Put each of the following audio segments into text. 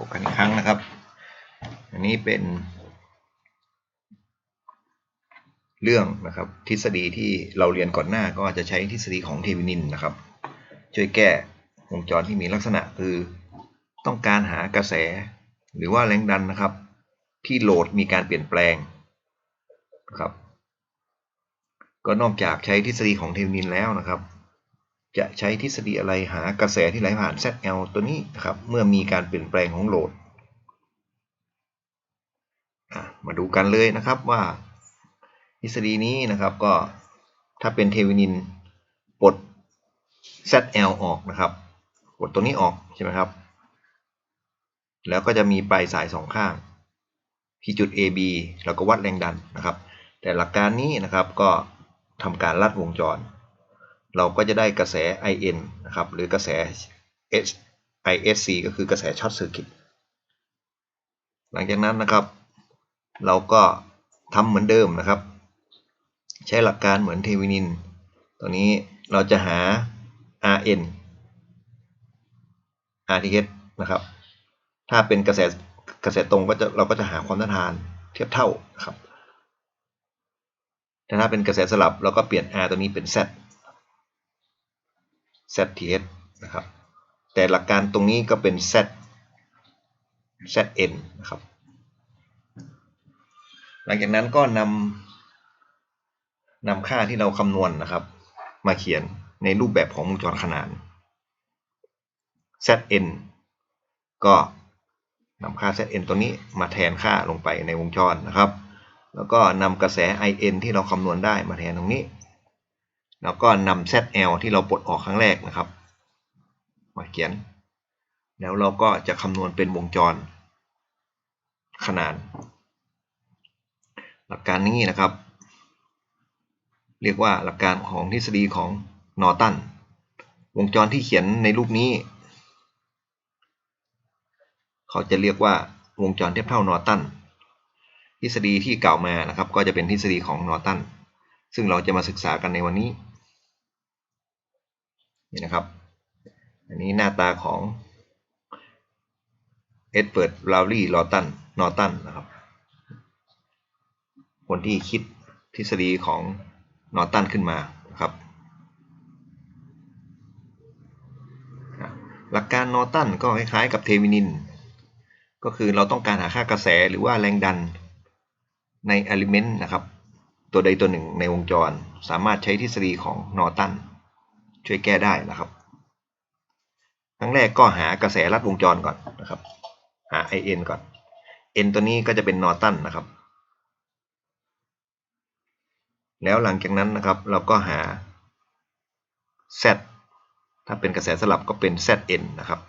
พบกันอีกครั้งนะครับ อันนี้เป็น เรื่องนะครับ ทฤษฎีที่เราเรียนก่อนหน้าก็อาจจะใช้ทฤษฎีของเทวินินนะครับ ช่วยแก้วงจรที่มีลักษณะคือต้องการหากระแส หรือว่าแรงดันนะครับ ที่โหลดมีการเปลี่ยนแปลงนะครับ ก็นอกจากใช้ทฤษฎีของเทวินินแล้วนะครับ จะใช้ทฤษฎีอะไรหากระแสที่ไหลผ่าน ZL ตัวนี้นะครับ เมื่อมีการเปลี่ยนแปลงของโหลด มาดูกันเลยนะครับว่าทฤษฎีนี้นะครับก็ถ้าเป็นเทวินินปลด ZL ออกนะครับปลดตัวนี้ออกใช่ไหมครับ แล้วก็จะมีปลายสายสองข้างที่จุด AB แล้วก็วัดแรงดันนะครับ แต่หลักการนี้นะครับก็ทำการลัดวงจร เราก็จะได้กระแส IN นะครับ หรือกระแส ISC ก็คือกระแสช็อตเซอร์กิต หลังจากนั้นนะครับ เราก็ทำเหมือนเดิมนะครับ ใช้หลักการเหมือนเทวินิน ตัวนี้เราจะหา RN RTH นะครับ ถ้าเป็นกระแสกระแสตรงก็จะเราก็จะหาความต้านทานเทียบเท่านะครับ แต่ถ้าเป็นกระแสสลับเราก็เปลี่ยน R ตัวนี้เป็น Z ZTH นะครับ แต่หลักการตรงนี้ก็เป็น Z ZN นะครับ หลังจากนั้นก็นำนำค่าที่เราคำนวณนนะครับ มาเขียนในรูปแบบของวงจรขนาน Zn ก็นำค่า Zn ตัวนี้มาแทนค่าลงไปในวงจรนะครับ แล้วก็นำกระแส In ที่เราคำนวณได้มาแทนตรงนี้ แล้วก็นำ ZL ที่เราปลดออกครั้งแรกนะครับ มาเขียน แล้วเราก็จะคำนวณเป็นวงจร ขนาน หลักการนี้นะครับ เรียกว่าหลักการของทฤษฎีของนอร์ตัน วงจรที่เขียนในรูปนี้ เขาจะเรียกว่าวงจรเทียบเท่านอร์ตัน ทฤษฎีที่กล่าวมานะครับ ก็จะเป็นทฤษฎีของนอร์ตันซึ่งเราจะมาศึกษากันในวันนี้ นี่นะครับ อันนี้หน้าตาของเอ็ดเวิร์ดลาวลีย์ลอตันนอตันนะครับ คนที่คิดทฤษฎีของนอตันขึ้นมานะครับ หลักการนอตันก็คล้ายๆกับเทวินิน ก็คือเราต้องการหาค่ากระแสหรือว่าแรงดันในอลิเมนต์นะครับ ตัวใดตัวหนึ่งในวงจร สามารถใช้ทฤษฎีของนอตัน ช่วยแก้ได้นะครับครั้งแรกก็หากระแสลัดวงจรก่อนนะครับ หา IN ก่อน N ตัวนี้ก็จะเป็นนอร์ตันนะครับ แล้วหลังจากนั้นนะครับเราก็หา Z ถ้าเป็นกระแสสลับก็เป็น Zn นะครับ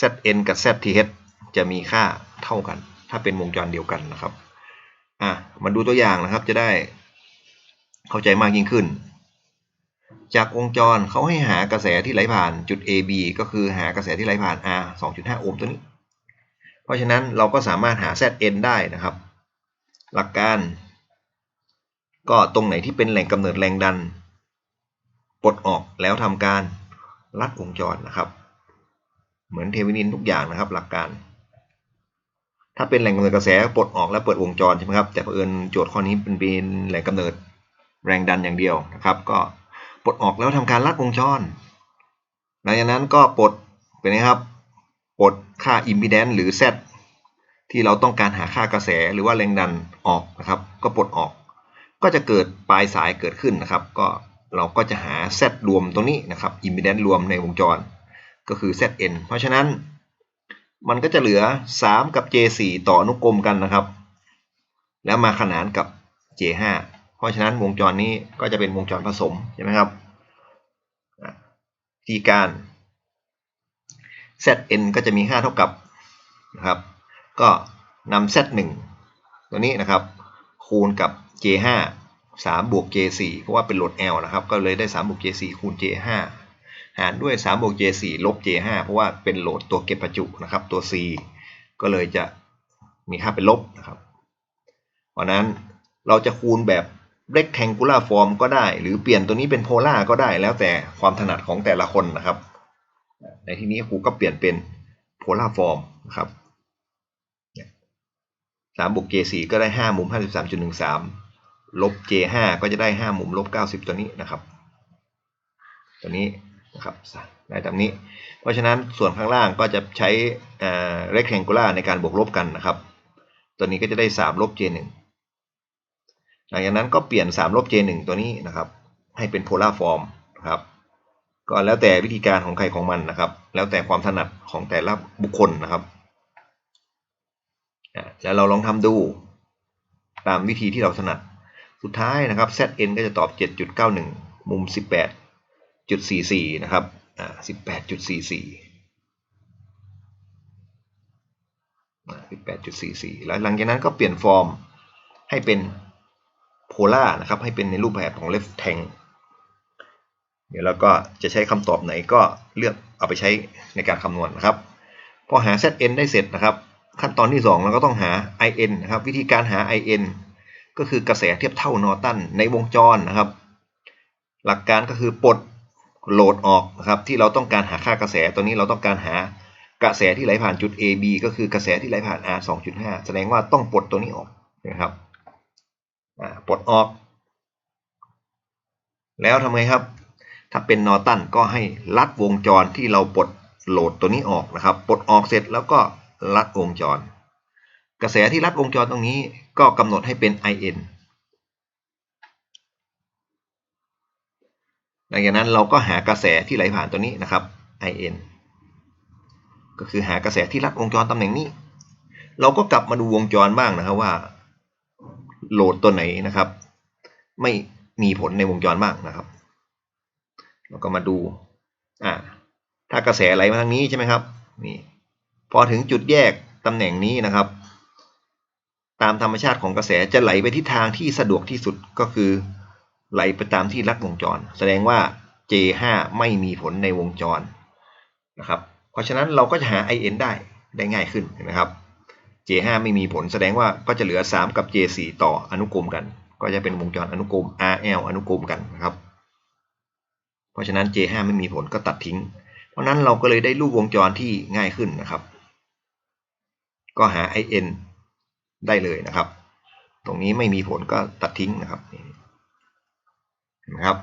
Zn กับ Zth จะมีค่าเท่ากัน ถ้าเป็นวงจรเดียวกันนะครับ อะมาดูตัวอย่างนะครับจะได้เข้าใจมากยิ่งขึ้น จากวงจรเขาให้หากระแสที่ไหลผ่านจุด AB ก็คือหากระแสที่ไหลผ่าน R 2.5 โอห์มตัวนี้ เพราะฉะนั้นเราก็สามารถหา Zn ได้นะครับ หลักการ ก็ตรงไหนที่เป็นแหล่งกำเนิดแรงดันปลดออกแล้วทำการลัดวงจรนะครับ เหมือนเทวินินทุกอย่างนะครับ หลักการ ถ้าเป็นแหล่งกำเนิดกระแสปลดออกแล้วเปิดวงจรใช่ไหมครับแต่เผอิญโจทย์ข้อนี้เป็นเป็นแหล่งกำเนิดแรงดันอย่างเดียวนะครับ ก็ ปลดออกแล้วทำการลัดวงจร หลังจากนั้นก็ปลดเป็นไงครับ ปลดค่าอิมพีแดนซ์หรือ Z ที่เราต้องการหาค่ากระแสหรือว่าแรงดันออกนะครับ ก็ปลดออก ก็จะเกิดปลายสายเกิดขึ้นนะครับ ก็เราก็จะหา Z รวมตรงนี้นะครับอิมพีแดนซ์รวมในวงจร ก็คือ Zn เพราะฉะนั้นมันก็จะเหลือ 3 กับ J4 ต่ออนุกรมกันนะครับ แล้วมาขนานกับ J5 เพราะฉะนั้นวงจรนี้ก็จะเป็นวงจรผสมใช่ไหมครับ ที่การ Zn ก็จะมีค่าเท่ากับนะครับ ก็นำ Z1 ตัวนี้นะครับ คูณกับ J5 3บวก J4 เพราะว่าเป็นโหลด L นะครับ ก็เลยได้3บวก J4 คูณ J5 หารด้วย3บวก J4 ลบ J5 เพราะว่าเป็นโหลดตัวเก็บประจุนะครับ ตัว C ก็เลยจะมีค่าเป็นลบนะครับ เพราะนั้นเราจะคูณแบบ rectangular form ก็ได้ หรือเปลี่ยนตัวนี้เป็นโพล่าก็ได้ แล้วแต่ความถนัดของแต่ละคนนะครับ ในที่นี้ครูก็เปลี่ยนเป็นโพ polar form นะครับสามบวก j สี่ก็ได้ห้ามุมห้าสิบสามจุดหนึ่งสามลบ j ห้าก็จะได้ห้ามุมลบเก้าสิบตัวนี้นะครับ ตัวนี้นะครับได้ตามนี้ เพราะฉะนั้นส่วนข้างล่างก็จะใช้ rectangular ในการบวกลบกันนะครับ ตัวนี้ก็จะได้สามลบ j หนึ่ง หลังจากนั้นก็เปลี่ยนสามลบ j หนึ่งตัวนี้นะครับ ให้เป็น polar form นะครับ ก็แล้วแต่วิธีการของใครของมันนะครับ แล้วแต่ความถนัดของแต่ละบุคคลนะครับแล้วเราลองทำดูตามวิธีที่เราถนัด สุดท้ายนะครับ zn ก็จะตอบ 7.91 มุม 18.44 นะครับอ่า18.44 18.44 แล้วหลังจากนั้นก็เปลี่ยนฟอร์มให้เป็น ล่านะครับให้เป็นในรูปแบบของ left tang เดี๋ยวเราก็จะใช้คำตอบไหนก็เลือกเอาไปใช้ในการคำนวณนะครับ พอหา zn ได้เสร็จนะครับ ขั้นตอนที่ 2 เราก็ต้องหา in นะครับ วิธีการหา in ก็คือกระแสเทียบเท่านอตันในวงจรนะครับ หลักการก็คือปลดโหลดออกนะครับ ที่เราต้องการหาค่ากระแสตัวนี้เราต้องการหากระแสที่ไหลผ่านจุด AB ก็คือกระแสที่ไหลผ่าน R 2.5 แสดงว่าต้องปลดตัวนี้ออกนะครับ ปลดออก แล้วทำไงครับ ถ้าเป็นนอตันก็ให้ลัดวงจรที่เราปลดโหลดตัวนี้ออกนะครับปลดออกเสร็จแล้วก็ลัดวงจร กระแสที่ลัดวงจรตรงนี้ก็กำหนดให้เป็น IN หลังจากนั้นเราก็หากระแสที่ไหลผ่านตัวนี้นะครับ IN ก็คือหากระแสที่ลัดวงจรตำแหน่งนี้ เราก็กลับมาดูวงจรบ้างนะครับว่า โหลดตัวไหนนะครับ ไม่มีผลในวงจรบ้างนะครับเราก็มาดูอ่าถ้ากระแสไหลมาทางนี้ใช่ไหมครับนี่พอถึงจุดแยกตำแหน่งนี้นะครับ ตามธรรมชาติของกระแสจะไหลไปทิศทางที่สะดวกที่สุดก็คือไหลไปตามที่ลัดวงจร แสดงว่า J5 ไม่มีผลในวงจรนะครับ เพราะฉะนั้นเราก็จะหา IN ได้ได้ง่ายขึ้นนะครับ J5 ไม่มีผลแสดงว่าก็จะเหลือ 3 กับ J4 ต่ออนุกรมกัน ก็จะเป็นวงจรอนุกรม RL อนุกรมกันนะครับ เพราะฉะนั้น J5 ไม่มีผลก็ตัดทิ้ง เพราะนั้นเราก็เลยได้รูปวงจรที่ง่ายขึ้นนะครับ ก็หา IN ได้เลยนะครับ ตรงนี้ไม่มีผลก็ตัดทิ้งนะครับนะครับ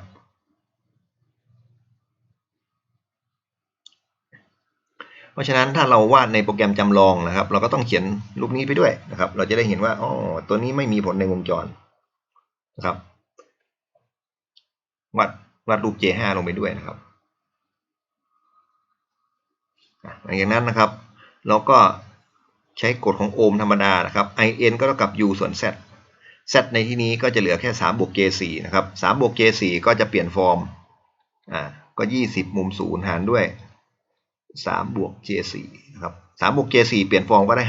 เพราะฉะนั้นถ้าเราวาดในโปรแกรมจำลองนะครับ เราก็ต้องเขียนรูปนี้ไปด้วยนะครับ เราจะได้เห็นว่าอ๋อตัวนี้ไม่มีผลในวงจรนะครับวาดวาดรูป J5 ลงไปด้วยนะครับหลังจากนั้นนะครับ เราก็ใช้กฎของโอห์มธรรมดานะครับ in ก็เท่ากับ u ส่วน z z ในที่นี้ก็จะเหลือแค่3บวก j 4 นะครับ3บวก j 4 ก็จะเปลี่ยนฟอร์มอ่าก็ 20 มุม0หารด้วย 3บวก j 4 นะครับ3บวก j 4 เปลี่ยนฟอร์มก็ได้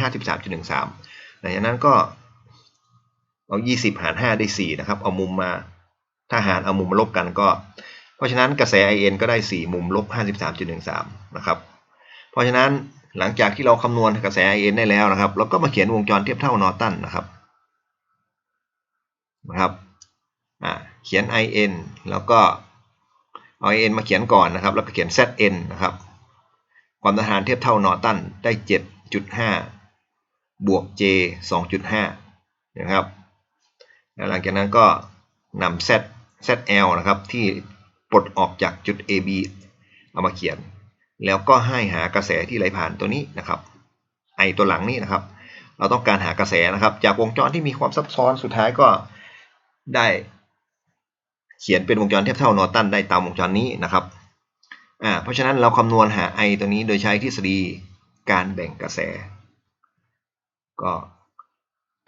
53.13หลังจากนั้นก็เอา 20 หาร 5 ได้ 4 นะครับ เอามุมมา ถ้าหารเอามุมมาลบกันก็ เพราะฉะนั้นกระแส in ก็ได้ 4 มุมลบ 53.13 นะครับ เพราะฉะนั้นหลังจากที่เราคำนวณกระแส in ได้แล้วนะครับ เราก็มาเขียนวงจรเทียบเท่านอร์ตันนะครับนะครับเขียน in แล้วก็เอา in มาเขียนก่อนนะครับ แล้วก็เขียน zn นะครับ ความต้านทานเทียบเท่านอตันได้ 7.5 บวก j 2.5 นะครับ แล้วหลังจากนั้นก็นำ z zl นะครับ ที่ปลดออกจากจุด ab เอามาเขียน แล้วก็ให้หากระแสที่ไหลผ่านตัวนี้นะครับ ไอตัวหลังนี้นะครับ เราต้องการหากระแสนะครับ จากวงจรที่มีความซับซ้อนสุดท้ายก็ได้ เขียนเป็นวงจรเทียบเท่านอตันได้ตามวงจรนี้นะครับ อ่าเพราะฉะนั้นเราคำนวณหา i ตัวนี้โดยใช้ทฤษฎีการแบ่งกระแส ก็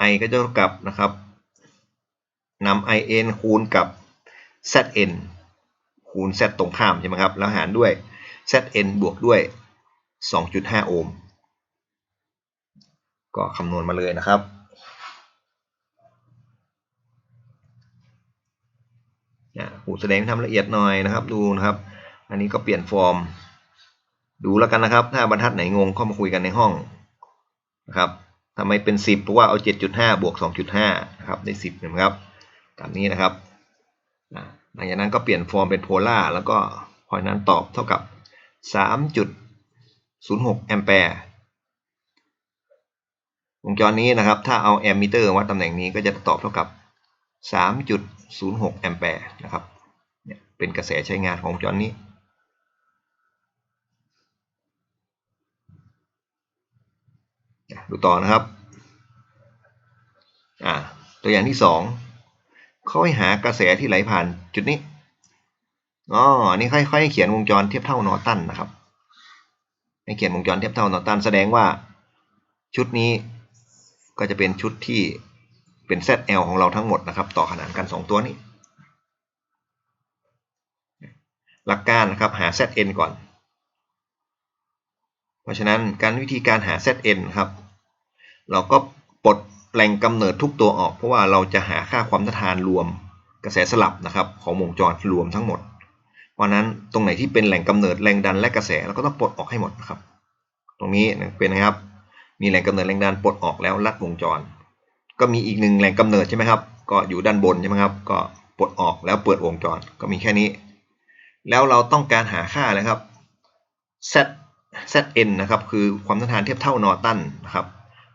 i ก็จะเท่ากับนะครับนำ in คูณกับ zn คูณ z ตรงข้ามใช่ไหมครับ แล้วหารด้วย zn บวกด้วย 2.5 โอห์ม ก็คำนวณมาเลยนะครับหูแสดงทำละเอียดหน่อยนะครับ ดูนะครับ อันนี้ก็เปลี่ยนฟอร์ม ดูแล้วกันนะครับ ถ้าบรรทัดไหนงงก็มาคุยกันในห้องนะครับทำไมเป็น 10 เพราะว่าเอา 7.5 บวก 2.5 นะครับ ได้ 10นะครับ ตามนี้นะครับหลังจากนั้นก็เปลี่ยนฟอร์มเป็นโพล่าแล้วก็พอยนั้นตอบเท่ากับ 3.06 แอมแปร์วงจรนี้นะครับ ถ้าเอาแอมมิเตอร์วัดตำแหน่งนี้ก็จะตอบเท่ากับ 3.06 แอมแปร์นะครับเนี่ยเป็นกระแสใช้งานของวงจรนี้ ดูต่อนะครับอ่าตัวอย่างที่สองเขาให้หากระแสที่ไหลผ่านจุดนี้อ๋ออันนี้ค่อยๆให้เขียนวงจรเทียบเท่านอตันนะครับ ให้เขียนวงจรเทียบเท่านอตันแสดงว่าชุดนี้ก็จะเป็นชุดที่เป็น ZL ของเราทั้งหมดนะครับ ต่อขนานกัน 2 ตัวนี้ หลักการนะครับหา ZN ก่อน เพราะฉะนั้นการวิธีการหา ZN ครับ เราก็ปลดแหล่งกำเนิดทุกตัวออก เพราะว่าเราจะหาค่าความต้านทานรวมกระแสสลับนะครับของวงจรรวมทั้งหมด เพราะนั้นตรงไหนที่เป็นแหล่งกำเนิดแรงดันและกระแสเราก็ต้องปลดออกให้หมดนะครับ ตรงนี้เป็นนะครับ มีแหล่งกำเนิดแรงดันปลดออกแล้วลัดวงจร ก็มีอีกหนึ่งแหล่งกำเนิดใช่ไหมครับ ก็อยู่ด้านบนใช่ไหมครับ ก็ปลดออกแล้วเปิดวงจร ก็มีแค่นี้ แล้วเราต้องการหาค่าเลยครับ z zn นะครับคือความต้านทานเทียบเท่านอตันนะครับ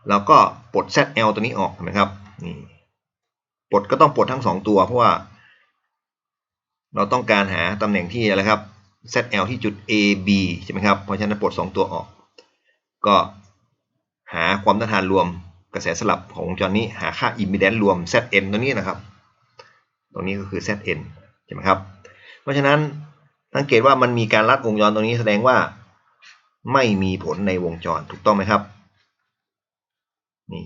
แล้วก็ปลด zl ตัวนี้ออกนไหมครับนี่ปลดก็ต้องปลดทั้งสองตัว เพราะว่า เราต้องการหาตำแหน่งที่อะไรครับ zl ที่จุด a b ใช่ไหมครับ เพราะฉะนั้นปลดสองตัวออก ก็หาความต้านทานรวมกระแสสลับของวงจรนี้หาค่าอิมมิเดนซ์รวม zn ตัวนี้นะครับ ตรงนี้ก็คือ zn ใช่ไหมครับ เพราะฉะนั้นสังเกตว่ามันมีการลัดวงจรตรงนี้แสดงว่าไม่มีผลในวงจรถูกต้องไหมครับ นี่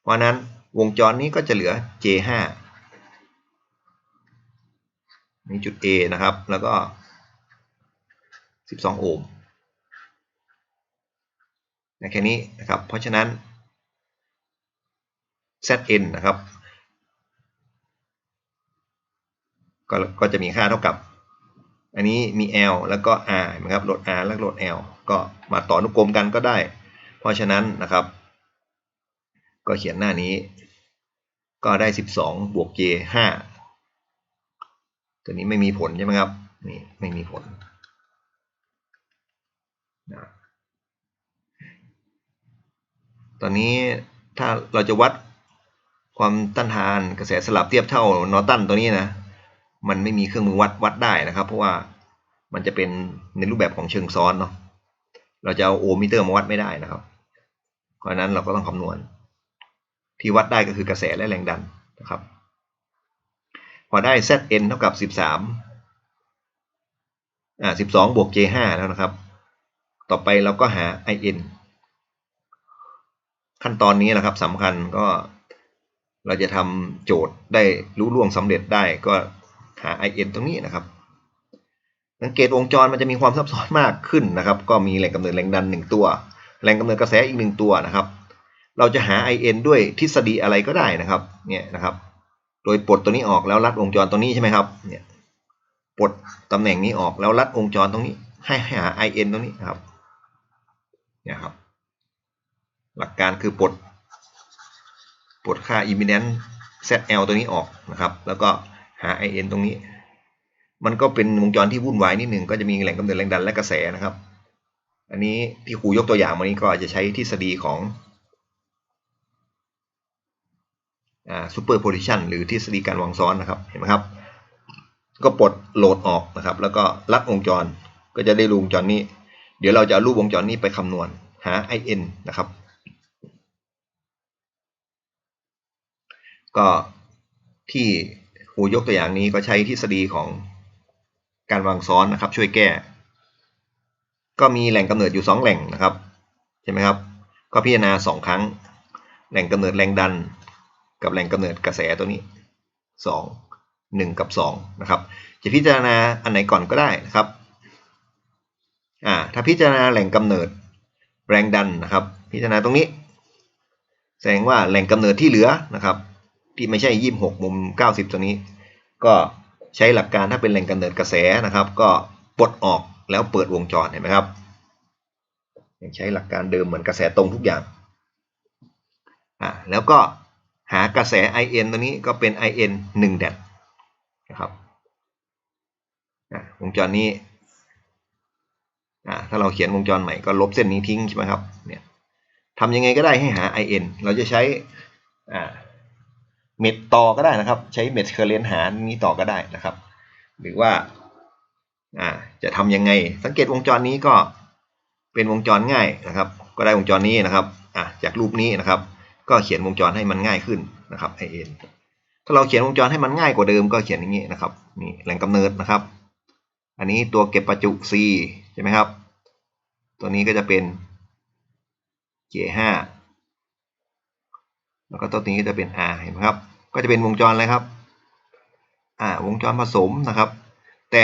เพราะนั้นวงจรนี้ก็จะเหลือ J5 นี่จุด A นะครับ แล้วก็ 12 โอห์มแค่นี้นะครับ เพราะฉะนั้น Zn นะครับ ก็ก็จะมีค่าเท่ากับ อันนี้มี L แล้วก็ R นะครับโหลด R แล้วโหลด L ก็มาต่ออนุกรมกันก็ได้ เพราะฉะนั้นนะครับ ก็เขียนหน้านี้ ก็ได้ 12 บวก J 5ตัวนี้ไม่มีผลใช่ไหมครับ นี่ไม่มีผลนะตอนนี้ถ้าเราจะวัดความต้านทานกระแสสลับเทียบเท่านอตันตัวนี้นะ มันไม่มีเครื่องมือวัดวัดได้นะครับ เพราะว่ามันจะเป็นในรูปแบบของเชิงซ้อนเนาะเราจะเอาโอห์มมิเตอร์มาวัดไม่ได้นะครับ เพราะนั้นเราก็ต้องคำนวณ ที่วัดได้ก็คือกระแสและแรงดันนะครับ พอได้ Zn เท่ากับ 13อ่า12 บวก J5 แล้วนะครับ ต่อไปเราก็หา In ขั้นตอนนี้นะครับสำคัญก็เราจะทำโจทย์ได้รู้ล่วงสำเร็จได้ก็หา in ตรงนี้นะครับสังเกตวงจรมันจะมีความซับซ้อนมากขึ้นนะครับ ก็มีแหล่งกำเนิดแรงดันหนึ่งตัวแหล่งกำเนิดกระแสอีกหนึ่งตัวนะครับ เราจะหา in ด้วยทฤษฎีอะไรก็ได้นะครับเนี่ยนะครับ โดยปลดตัวนี้ออกแล้วรัดวงจรตรงนี้ใช่ไหมครับเนี่ยปลดตำแหน่งนี้ออกแล้วรัดวงจรตรงนี้ ให้หา in ตรงนี้ครับเนี่ยครับ หลักการคือปลดปลดค่า impedance ZL ตัวนี้ออกนะครับ แล้วก็หา IN ตรงนี้ มันก็เป็นวงจรที่วุ่นวายนิดหนึ่งก็จะมีแหล่งกำเนิดแรงดันและกระแสนะครับ อันนี้ที่ครูยกตัวอย่างมานี้ก็จะใช้ทฤษฎีของ อ่า superposition หรือทฤษฎีการวางซ้อนนะครับเห็นไหมครับ ก็ปลดโหลดออกนะครับ แล้วก็ลัดวงจรก็จะได้รูวงจรนี้ เดี๋ยวเราจะารูปวงจรนี้ไปคำนวณหา IN นะครับ ก็ที่ครูยกตัวอย่างนี้ก็ใช้ทฤษฎีของการวางซ้อนนะครับ ช่วยแก้ ก็มีแหล่งกำเนิดอยู่ 2 แหล่งนะครับใช่ไหมครับ ก็พิจารณา 2 ครั้ง แหล่งกำเนิดแรงดัน กับแหล่งกำเนิดกระแสตัวนี้ 2 1 กับ2นะครับจะพิจารณาอันไหนก่อนก็ได้นะครับอ่าถ้าพิจารณาแหล่งกำเนิดแรงดันนะครับ พิจารณาตรงนี้ แสดงว่าแหล่งกำเนิดที่เหลือนะครับ ที่ไม่ใช่ยี่หกมุมเก้าสิบตัวนี้ ก็ใช้หลักการถ้าเป็นแหล่งกำเนิดกระแสนะครับ ก็ปลดออกแล้วเปิดวงจรเห็นไหมครับยังใช้หลักการเดิมเหมือนกระแสตรงทุกอย่างอ่าแล้วก็ หากระแส IN ตัวนี้ก็เป็น IN 1แดดนะครับวงจรนี้ถ้าเราเขียนวงจรใหม่ก็ลบเส้นนี้ทิ้งใช่ไหมครับเนี่ยทำยังไงก็ได้ให้หา in เราจะใช้เม็ดต่อก็ได้นะครับ ใช้เม็ดเคอร์เรนหารนี้ต่อก็ได้นะครับ หรือว่าจะทำยังไง สังเกตวงจรนี้ก็เป็นวงจรง่ายนะครับ ก็ได้วงจรนี้นะครับจากรูปนี้นะครับ ก็เขียนวงจรให้มันง่ายขึ้นนะครับ in ถ้าเราเขียนวงจรให้มันง่ายกว่าเดิมก็เขียนอย่างนี้นะครับนี่แหล่งกำเนิดนะครับ อันนี้ตัวเก็บประจุ C ใช่ไหมครับ ตัวนี้ก็จะเป็น J5 แล้วก็ตัวนี้ก็จะเป็น R เห็นไหมครับ ก็จะเป็นวงจรอะไรครับอ่าวงจรผสมนะครับ แต่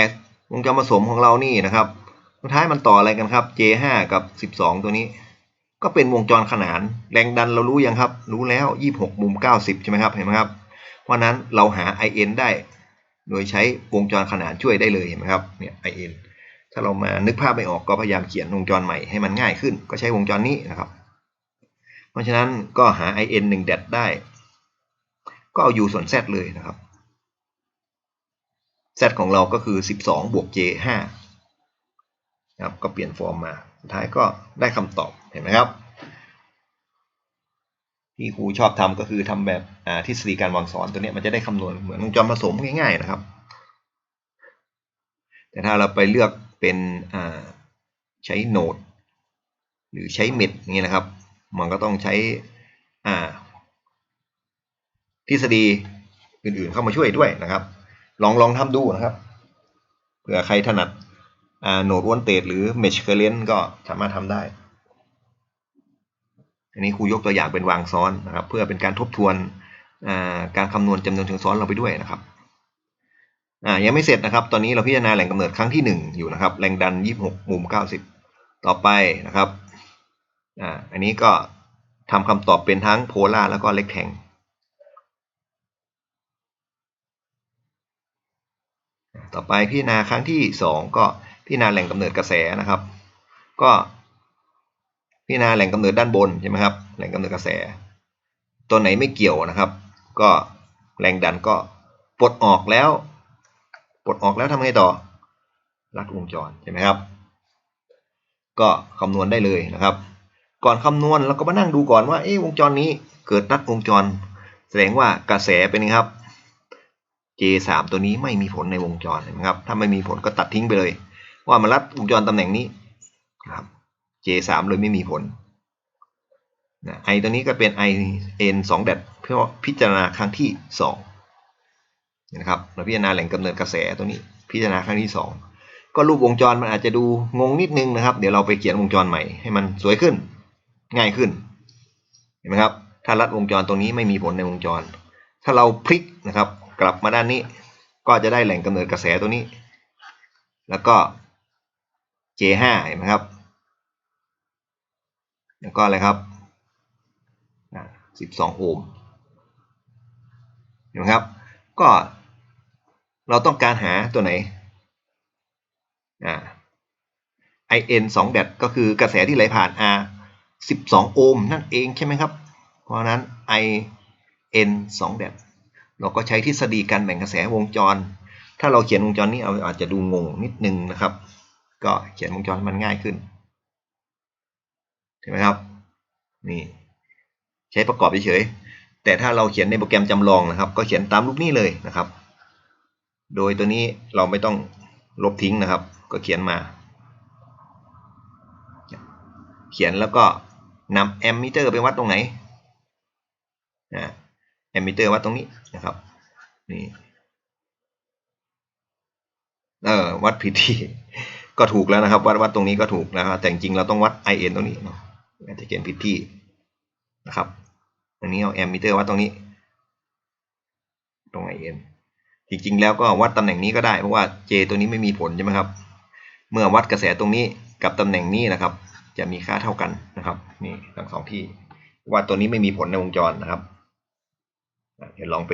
วงจรผสมของเรานี่นะครับสุดท้ายมันต่ออะไรกันครับ J5 กับ 12 ตัวนี้ ก็เป็นวงจรขนาน แรงดันเรารู้ยังครับ รู้แล้ว 26 มุม 90 ใช่ไหมครับ เห็นไหมครับเพราะนั้นเราหา IN ได้ โดยใช้วงจรขนานช่วยได้เลย เห็นไหมครับ เนี่ย IN ถ้าเรามานึกภาพไม่ออกก็พยายามเขียนวงจรใหม่ให้มันง่ายขึ้น ก็ใช้วงจรนี้นะครับ เพราะฉะนั้นก็หา IN 1แดดได้ ก็เอา U ส่วน Z เลยนะครับ Z ของเราก็คือ 12 บวก J 5นะครับ ก็เปลี่ยนฟอร์มมา สุดท้ายก็ได้คำตอบ เห็นไหมครับ ที่ครูชอบทำก็คือทำแบบทฤษฎีการวางสอนตัวนี้มันจะได้คำนวณเหมือนวงจรผสมง่ายๆนะครับ แต่ถ้าเราไปเลือกเป็นใช้โนดหรือใช้เม็ดอย่างนี้นะครับ มันก็ต้องใช้ทฤษฎีอื่นๆเข้ามาช่วยด้วยนะครับ ลองลองทำดูนะครับเผื่อใครถนัดโนดวนเตดหรือเมชเคเรนก็สามารถทำได้ อันนี้ครูยกตัวอย่างเป็นวางซ้อนนะครับ เพื่อเป็นการทบทวนการคำนวณจำนวนเชิงซ้อนเราไปด้วยนะครับยังไม่เสร็จนะครับ ตอนนี้เราพิจารณาแหล่งกำเนิดครั้งที่ 1 อยู่นะครับ แรงดัน 26 มุม 90 ต่อไปนะครับอ,อันนี้ก็ทำคำตอบเป็นทั้งโพลาร์แล้วก็เล็กแทงต่อไปพิจารณาครั้งที่ 2 ก็พิจารณาแหล่งกำเนิดกระแสนะครับ ก็ พิจารณาแหล่งกำเนิดด้านบนใช่ไหมครับแหล่งกำเนิดกระแส ตัวไหนไม่เกี่ยวนะครับ ก็แรงดันก็ปลดออกแล้วปลดออกแล้วทำไงต่อลัดวงจรใช่ไหมครับ ก็คำนวณได้เลยนะครับ ก่อนคำนวณเราก็มานั่งดูก่อนว่าเอ๊วงจรนี้เกิดลัดวงจร แสดงว่ากระแสเป็นไงครับ J3 ตัวนี้ไม่มีผลในวงจรนะครับ ถ้าไม่มีผลก็ตัดทิ้งไปเลย ว่ามันลัดวงจรตำแหน่งนี้นะครับ J3 เลยไม่มีผลนะ I ตัวนี้ก็เป็น I N 2แดดเพื่อพิจารณาครั้งที่2นะครับเราพิจารณาแหล่งกำเนิดกระแสตัวนี้พิจารณาครั้งที่ 2 ก็รูปวงจรมันอาจจะดูงงนิดนึงนะครับ เดี๋ยวเราไปเขียนวงจรใหม่ให้มันสวยขึ้น ง่ายขึ้นเห็นไหมครับ ถ้าลัดวงจรตรงนี้ไม่มีผลในวงจร ถ้าเราพลิกนะครับ กลับมาด้านนี้ ก็จะได้แหล่งกำเนิดกระแสตัวนี้ แล้วก็ J5 เห็นไหมครับ แล้วก็อะไรครับ12 โอห์ม เห็นไหมครับ ก็เราต้องการหาตัวไหนอ่า IN 2แดดก็คือกระแสที่ไหลผ่าน R 12 โอห์มนั่นเองใช่ไหมครับ เพราะนั้น IN 2แดดเราก็ใช้ทฤษฎีการแบ่งกระแสวงจร ถ้าเราเขียนวงจรนี้เอาอาจจะดูงงนิดนึงนะครับ ก็เขียนวงจรมันง่ายขึ้น ใช่ไหมครับนี่ใช้ประกอบเฉยๆแต่ถ้าเราเขียนในโปรแกรมจำลองนะครับ ก็เขียนตามรูปนี้เลยนะครับ โดยตัวนี้เราไม่ต้องลบทิ้งนะครับ ก็เขียนมา เขียนแล้วก็นำแอมมิเตอร์ไปวัดตรงไหนนะแอมมิเตอร์วัดตรงนี้นะครับนี่เออวัดผิดที่ก็ถูกแล้วนะครับ วัดวัดตรงนี้ก็ถูกนะครับแต่จริงเราต้องวัด IN ตรงนี้เนาะ อาจจะเขียนผิดที่นะครับอันนี้เอาแอมมิเตอร์วัดตรงนี้ ตรง IN จริงๆแล้วก็วัดตำแหน่งนี้ก็ได้เพราะว่า J ตัวนี้ไม่มีผลใช่ไหมครับ เมื่อวัดกระแสตรงนี้กับตำแหน่งนี้นะครับ จะมีค่าเท่ากันนะครับนี่ทั้งสองที่ว่าตัวนี้ไม่มีผลในวงจรนะครับเดี๋ยวลองไป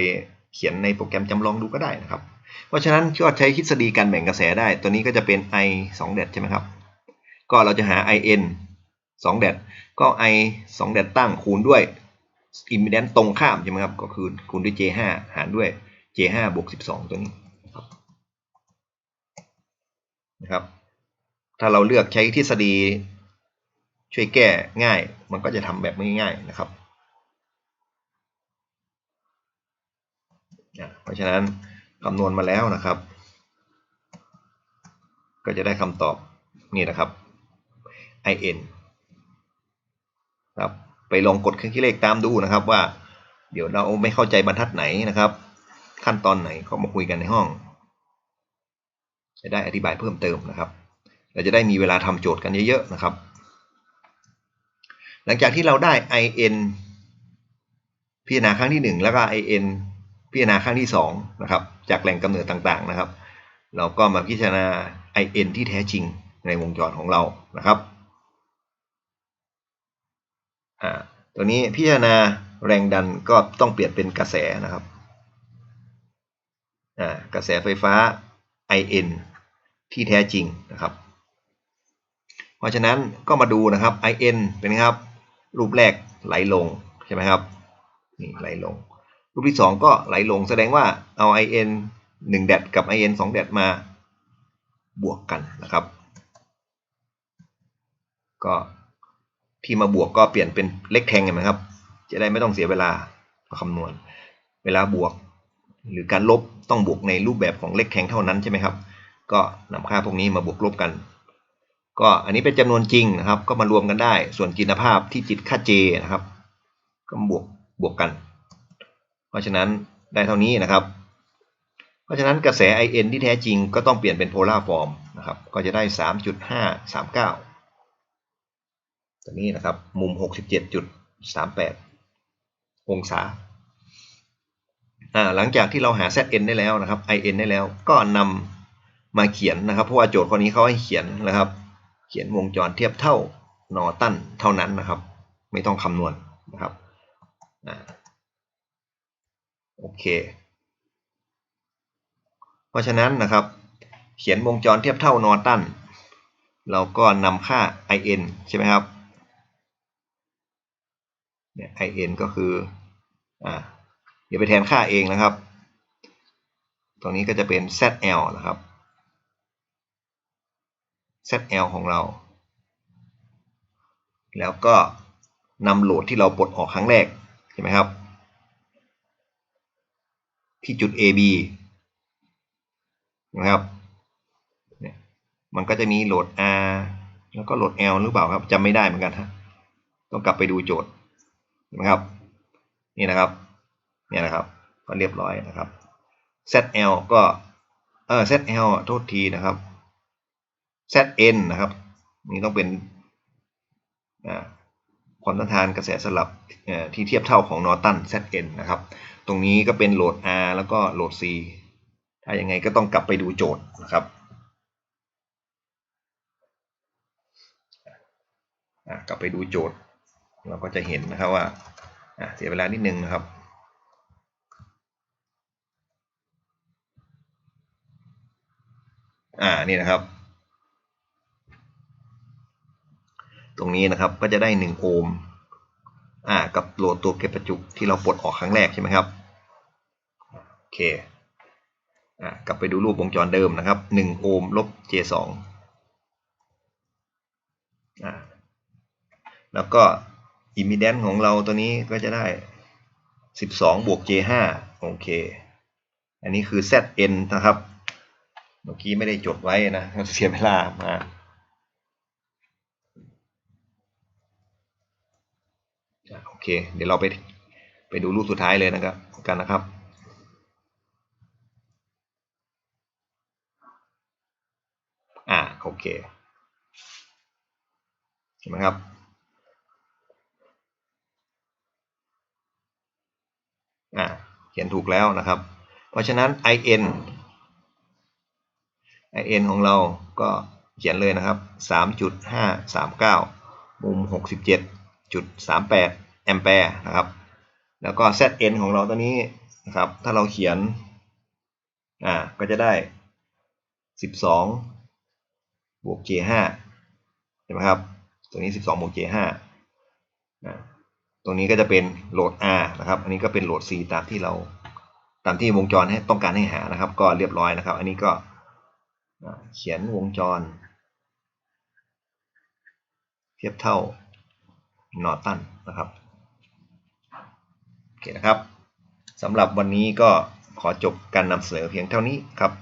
เขียนในโปรแกรมจำลองดูก็ได้นะครับ เพราะฉะนั้นก็ใช้ทฤษฎีการแบ่งกระแสได้ ตัวนี้ก็จะเป็น I 2แดดใช่ไหมครับ ก็เราจะหา IN 2 แดดก็ I 2 แดดตั้งคูณด้วยอิมพีแดนตรงข้ามใช่ไหมครับ ก็คือคูณด้วย J5 หารด้วย J5 บวก12 ตัวนี้นะครับ ถ้าเราเลือกใช้ทฤษฎีช่วยแก้ง่าย มันก็จะทำแบบง่ายๆนะครับอะเพราะฉะนั้นคำนวณมาแล้วนะครับ ก็จะได้คำตอบนี่นะครับ in ครับไปลองกดเครื่องคิดเลขตามดูนะครับว่า เดี๋ยวเราไม่เข้าใจบรรทัดไหนนะครับ ขั้นตอนไหนก็มาคุยกันในห้อง จะได้อธิบายเพิ่มเติมนะครับ เราจะได้มีเวลาทำโจทย์กันเยอะๆนะครับ หลังจากที่เราได้ in พิจารณาครั้งที่ 1 แล้วก็ in พิจารณาครั้งที่2นะครับจากแหล่งกำเนิดต่างๆนะครับ เราก็มาพิจารณา in ที่แท้จริงในวงจรของเรานะครับ อ่าตัวนี้พิจารณาแรงดันก็ต้องเปลี่ยนเป็นกระแสนะครับอ่ากระแสไฟฟ้า in ที่แท้จริงนะครับ เพราะฉะนั้นก็มาดูนะครับ in เป็นไงครับ รูปแรกไหลลงใช่ไหมครับนี่ไหลลง รูปที่ 2 ก็ไหลลงแสดงว่าเอา in 1แดดกับ in 2แดดมาบวกกันนะครับ ก็ ที่มาบวกก็เปลี่ยนเป็นเลขแทงเห็นไหมครับ จะได้ไม่ต้องเสียเวลาคำนวณ เวลาบวก หรือการลบต้องบวกในรูปแบบของเลขแทงเท่านั้นใช่ไหมครับ ก็นำค่าพวกนี้มาบวกลบกัน ก็อันนี้เป็นจำนวนจริงนะครับ ก็มารวมกันได้ ส่วนจินภาพที่จิตค่า j นะครับ ก็บวกบวกกัน เพราะฉะนั้นได้เท่านี้นะครับ เพราะฉะนั้นกระแส in ที่แท้จริงก็ต้องเปลี่ยนเป็นโพลาร์ฟอร์มนะครับ ก็จะได้ 3.539 ตัวนี้นะครับมุม 67.38 องศาอ่าหลังจากที่เราหา zn ได้แล้วนะครับ in ได้แล้วก็นำมาเขียนนะครับเพราะว่าโจทย์ข้อนี้เขาให้เขียนนะครับ เขียนวงจรเทียบเท่านอตันเท่านั้นนะครับ ไม่ต้องคำนวณนะครับอโอเค เพราะฉะนั้นนะครับ เขียนวงจรเทียบเท่านอตันเราก็นำค่า in ใช่ไหมครับ เนี่ย in ก็คืออ่าเดี๋ยวไปแทนค่าเองนะครับ ตรงนี้ก็จะเป็น zl นะครับ zl ของเรา แล้วก็นำโหลดที่เราปลดออกครั้งแรกใช่ไหมครับ ที่จุด AB นะครับเนี่ยมันก็จะมีโหลด R แล้วก็โหลด L หรือเปล่าครับจำไม่ได้เหมือนกันฮะต้องกลับไปดูโจทย์ นะครับ นี่นะครับ เนี่ยนะครับ ก็เรียบร้อยนะครับ ZL ก็ เออ ZL โทษทีนะครับ ZN นะครับ นี่ต้องเป็นความต้านทานกระแสสลับที่เทียบเท่าของนอร์ตัน ZN นะครับ ตรงนี้ก็เป็นโหลด R แล้วก็โหลด C ถ้ายังไงก็ต้องกลับไปดูโจทย์นะครับกลับไปดูโจทย์ เราก็จะเห็นนะครับว่าเสียเวลานิดนึงนะครับอ่านี่นะครับ ตรงนี้นะครับก็จะได้ 1 โอห์มอ่ากับโหลดตัวเก็บประจุที่เราปลดออกครั้งแรกใช่ไหมครับโอเคอ่ากลับไปดูรูปวงจรเดิมนะครับ 1 โอห์มลบ J2 อ่าแล้วก็ อิมิเดนของเราตัวนี้ก็จะได้ 12 บวก J5 โอเค อันนี้คือ Zn นะครับ เมื่อกี้ไม่ได้จดไว้นะ เสียเวลามาโอเค เดี๋ยวเราไปไปดูรูปสุดท้ายเลยนะครับกันนะครับอ่าโอเคเห็นไหมครับ อ่าเขียนถูกแล้วนะครับ เพราะฉะนั้น in in ของเราก็เขียนเลยนะครับ 3.539 มุม 67.38 แอมแปร์นะครับ แล้วก็ zn ของเราตัวนี้นะครับ ถ้าเราเขียน อ่า ก็จะได้ 12 บวก j5 เห็นไหมครับ ตัวนี้ 12 บวก j5 อ่า ตรงนี้ก็จะเป็นโหลด R นะครับ อันนี้ก็เป็นโหลด C ตามที่เราตามที่วงจรให้ต้องการให้หานะครับ ก็เรียบร้อยนะครับ อันนี้ก็เขียนวงจร เทียบเท่านอร์ตันนะครับโอเคนะครับสำหรับวันนี้ก็ขอจบการนำเสนอเพียงเท่านี้ครับ